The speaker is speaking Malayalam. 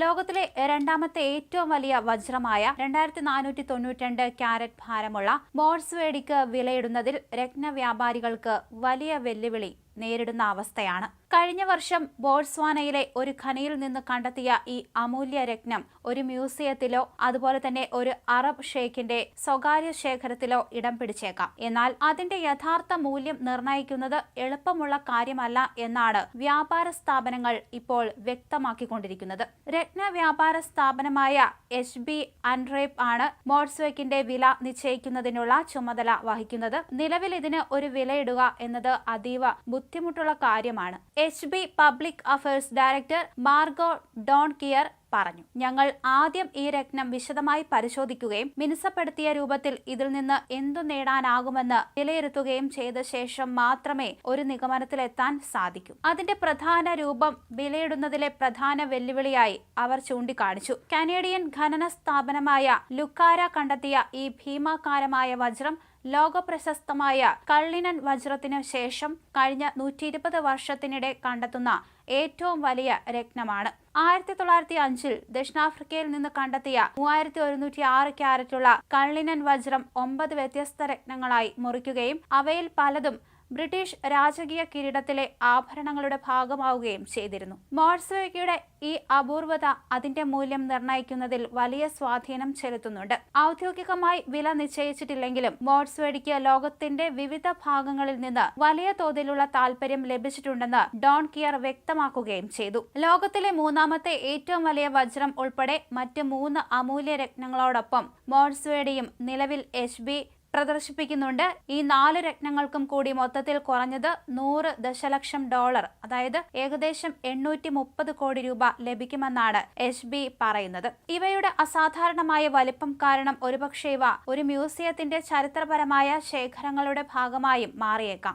ലോകത്തിലെ രണ്ടാമത്തെ ഏറ്റവും വലിയ വജ്രമായ രണ്ടായിരത്തി നാനൂറ്റി തൊണ്ണൂറ്റിരണ്ട് ക്യാരറ്റ് ഭാരമുള്ള മോഴ്സ്വേഡിക്ക് വിലയിടുന്നതിൽ രത്ന വ്യാപാരികൾക്ക് വലിയ വെല്ലുവിളി. നേരിടുന്ന അവസ്ഥയാണ്. കഴിഞ്ഞ വർഷം ബോട്സ്വാനയിലെ ഒരു ഖനിയിൽ നിന്ന് കണ്ടെത്തിയ ഈ അമൂല്യ രത്നം ഒരു മ്യൂസിയത്തിലോ അതുപോലെ തന്നെ ഒരു അറബ് ഷെയ്ഖിന്റെ സ്വകാര്യ ശേഖരത്തിലോ ഇടം പിടിച്ചേക്കാം. എന്നാൽ അതിന്റെ യഥാർത്ഥ മൂല്യം നിർണയിക്കുന്നത് എളുപ്പമുള്ള കാര്യമല്ല എന്നാണ് വ്യാപാര സ്ഥാപനങ്ങൾ ഇപ്പോൾ വ്യക്തമാക്കിക്കൊണ്ടിരിക്കുന്നത്. രത്ന വ്യാപാര സ്ഥാപനമായ എച്ച് ബി അൻറേപ്പ് ആണ് മോട്സ്വേക്കിന്റെ വില നിശ്ചയിക്കുന്നതിനുള്ള ചുമതല വഹിക്കുന്നത്. നിലവിൽ ഇതിന് ഒരു വിലയിടുക എന്നത് അതീവ ബുദ്ധിമുട്ടുള്ള കാര്യമാണ്. H B public affairs director Margo Don കിയർ പറഞ്ഞു. ഞങ്ങൾ ആദ്യം ഈ രത്നം വിശദമായി പരിശോധിക്കുകയും മിനുസപ്പെടുത്തിയ രൂപത്തിൽ ഇതിൽ നിന്ന് എന്തു നേടാനാകുമെന്ന് വിലയിരുത്തുകയും ചെയ്ത ശേഷം മാത്രമേ ഒരു നിഗമനത്തിലെത്താൻ സാധിക്കൂ. അതിന്റെ പ്രധാന രൂപം വിലയിടുന്നതിലെ പ്രധാന വെല്ലുവിളിയായി അവർ ചൂണ്ടിക്കാണിച്ചു. കനേഡിയൻ ഖനന സ്ഥാപനമായ ലുക്കാര കണ്ടെത്തിയ ഈ ഭീമാകാരമായ വജ്രം ലോകപ്രശസ്തമായ കള്ളിനൻ വജ്രത്തിനു ശേഷം കഴിഞ്ഞ നൂറ്റി ഇരുപത് വർഷത്തിനിടെ കണ്ടെത്തുന്ന ഏറ്റവും വലിയ രത്നമാണ്. ആയിരത്തി തൊള്ളായിരത്തി അഞ്ചിൽ ദക്ഷിണാഫ്രിക്കയിൽ നിന്ന് കണ്ടെത്തിയ മൂവായിരത്തി ഒരുന്നൂറ്റി ആറ് ക്യാരറ്റുള്ള കള്ളിനൻ വജ്രം ഒമ്പത് വ്യത്യസ്ത രത്നങ്ങളായി മുറിക്കുകയും അവയിൽ പലതും ബ്രിട്ടീഷ് രാജകീയ കിരീടത്തിലെ ആഭരണങ്ങളുടെ ഭാഗമാവുകയും ചെയ്തിരുന്നു. മോഴ്സ്വേക്കയുടെ ഈ അപൂർവത അതിന്റെ മൂല്യം നിർണയിക്കുന്നതിൽ വലിയ സ്വാധീനം ചെലുത്തുന്നുണ്ട്. ഔദ്യോഗികമായി വില നിശ്ചയിച്ചിട്ടില്ലെങ്കിലും മോഴ്സ്വേഡിക്ക് ലോകത്തിന്റെ വിവിധ ഭാഗങ്ങളിൽ നിന്ന് വലിയ തോതിലുള്ള താല്പര്യം ലഭിച്ചിട്ടുണ്ടെന്ന് ഡോൺ കിയർ വ്യക്തമാക്കുകയും ചെയ്തു. ലോകത്തിലെ മൂന്നാമത്തെ ഏറ്റവും വലിയ വജ്രം ഉൾപ്പെടെ മറ്റ് മൂന്ന് അമൂല്യ രത്നങ്ങളോടൊപ്പം മോഴ്സ്വേഡിയും നിലവിൽ എച്ച് ബി പ്രദർശിപ്പിക്കുന്നുണ്ട്. ഈ നാല് രത്നങ്ങൾക്കും കൂടി മൊത്തത്തിൽ കുറഞ്ഞത് നൂറ് ദശലക്ഷം ഡോളർ അതായത് ഏകദേശം എണ്ണൂറ്റി മുപ്പത് കോടി രൂപ ലഭിക്കുമെന്നാണ് എച്ച് ബി പറയുന്നത്. ഇവയുടെ അസാധാരണമായ വലിപ്പം കാരണം ഒരുപക്ഷെ ഇവ ഒരു മ്യൂസിയത്തിന്റെ ചരിത്രപരമായ ശേഖരങ്ങളുടെ ഭാഗമായും മാറിയേക്കാം.